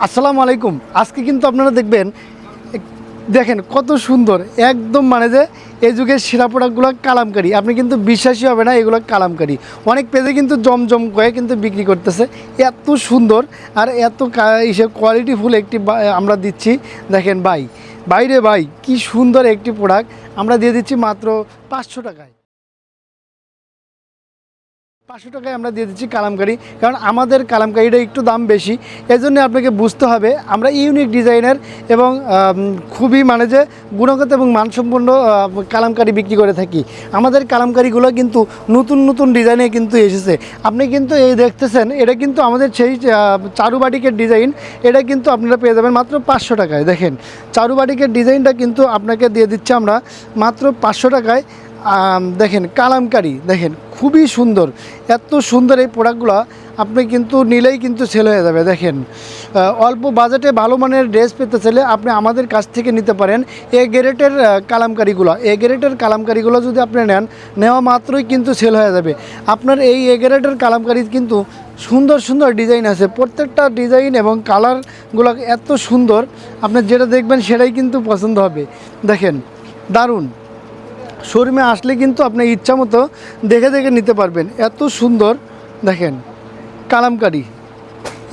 আসসালামু আলাইকুম। আজকে কিন্তু আপনারা দেখবেন দেখেন কত সুন্দর, একদম মানে যে এই যুগের সেরা প্রোডাক্টগুলো কালামকারি। আপনি কিন্তু বিশ্বাসই হবে না এগুলো কালামকারি। অনেক পেজে কিন্তু জমজম করে কিন্তু বিক্রি করতেছে। এত সুন্দর আর এত কা- ইসে কোয়ালিটিফুল একটি আমরা দিচ্ছি। দেখেন ভাই বাইরে ভাই, কি সুন্দর একটি প্রোডাক্ট। আমরা দিয়ে দিচ্ছি মাত্র পাঁচশো টাকায়। পাঁচশো টাকায় আমরা দিয়ে দিচ্ছি কালামকারি, কারণ আমাদের কালামকারিটা একটু দাম বেশি। এই জন্য আপনাকে বুঝতে হবে, আমরা ইউনিক ডিজাইনের এবং খুবই মানে যে গুণগত এবং মানসম্পন্ন কালামকারি বিক্রি করে থাকি। আমাদের কালামকারিগুলো কিন্তু নতুন নতুন ডিজাইনে কিন্তু এসেছে। আপনি কিন্তু এই দেখতেছেন, এটা কিন্তু আমাদের সেই চারুবাটিকের ডিজাইন, এটা কিন্তু আপনারা পেয়ে যাবেন মাত্র পাঁচশো টাকায়। দেখেন, চারুবাটিকের ডিজাইনটা কিন্তু আপনাকে দিয়ে দিচ্ছি আমরা মাত্র পাঁচশো টাকায়। দেখেন, কালামকারি, দেখেন খুবই সুন্দর। এত সুন্দর এই প্রোডাক্টগুলো আপনি কিন্তু নিলেই কিন্তু সেল হয়ে যাবে, দেখেন। অল্প বাজেটে ভালো মানের ড্রেস পেতে চাইলে আপনি আমাদের কাছ থেকে নিতে পারেন এ গ্রেটের কালামকারিগুলো। এ গ্রেটের কালামকারিগুলো যদি আপনি নেন, নেওয়া মাত্রই কিন্তু সেল হয়ে যাবে। আপনার এই এ গ্রেটের কালামকারি কিন্তু সুন্দর সুন্দর ডিজাইন আছে। প্রত্যেকটা ডিজাইন এবং কালারগুলো এত সুন্দর, আপনি যেটা দেখবেন সেটাই কিন্তু পছন্দ হবে। দেখেন, দারুণ। শোরুমে আসলে কিন্তু আপনি ইচ্ছা মতো দেখে দেখে নিতে পারবেন। এত সুন্দর, দেখেন, কালামকারি।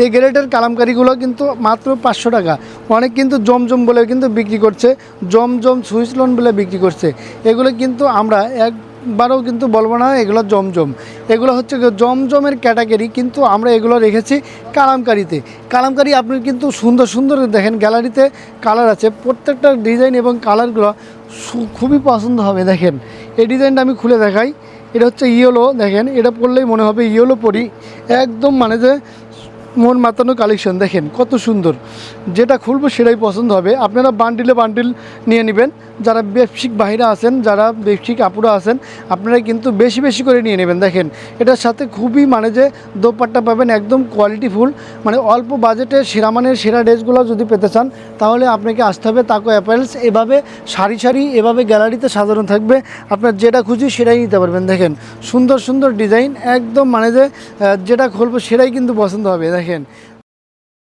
এই গ্রেটের কালামকারিগুলো কিন্তু মাত্র পাঁচশো টাকা। অনেক কিন্তু জমজম বলে কিন্তু বিক্রি করছে, জমজম সুইচ লোন বলে বিক্রি করছে। এগুলো কিন্তু আমরা একবারও কিন্তু বলব না, এগুলো জমজম। এগুলো হচ্ছে জমজমের ক্যাটাগরি কিন্তু আমরা এগুলো রেখেছি কালামকারিতে। কালামকারি আপনি কিন্তু সুন্দর সুন্দর দেখেন, গ্যালারিতে কালার আছে। প্রত্যেকটা ডিজাইন এবং কালারগুলো খুবই পছন্দ হবে, দেখেন। এই ডিজাইনটা আমি খুলে দেখাই। এটা হচ্ছে ইয়েলো, দেখেন। এটা পড়লেই মনে হবে ইয়েলো পরি। একদম মানে যে মন মাতানো কালেকশন দেখেন, কত সুন্দর। যেটা খুলবো সেটাই পছন্দ হবে। আপনারা বান্ডিলে বান্ডিল নিয়ে নেবেন। যারা ব্যবসায়িক বাহিরা আছেন, যারা ব্যবসায়িক আপুরা আছেন আপনারা কিন্তু বেশি বেশি করে নিয়ে নেবেন। দেখেন, এটার সাথে খুবই মানে যে দোপাট্টা পাবেন, একদম কোয়ালিটিফুল মানে অল্প বাজেটে সেরা মানের সেরা ড্রেসগুলো যদি পেতে চান, তাহলে আপনাকে আসতে হবে তাকো অ্যাপারেলস এভাবে সারি সারি, এভাবে গ্যালারিতে সাজানো থাকবে। আপনার যেটা খুঁজি সেটাই নিতে পারবেন। দেখেন, সুন্দর সুন্দর ডিজাইন একদম মানে যে যেটা খুলবো সেটাই কিন্তু পছন্দ হবে। দেখেন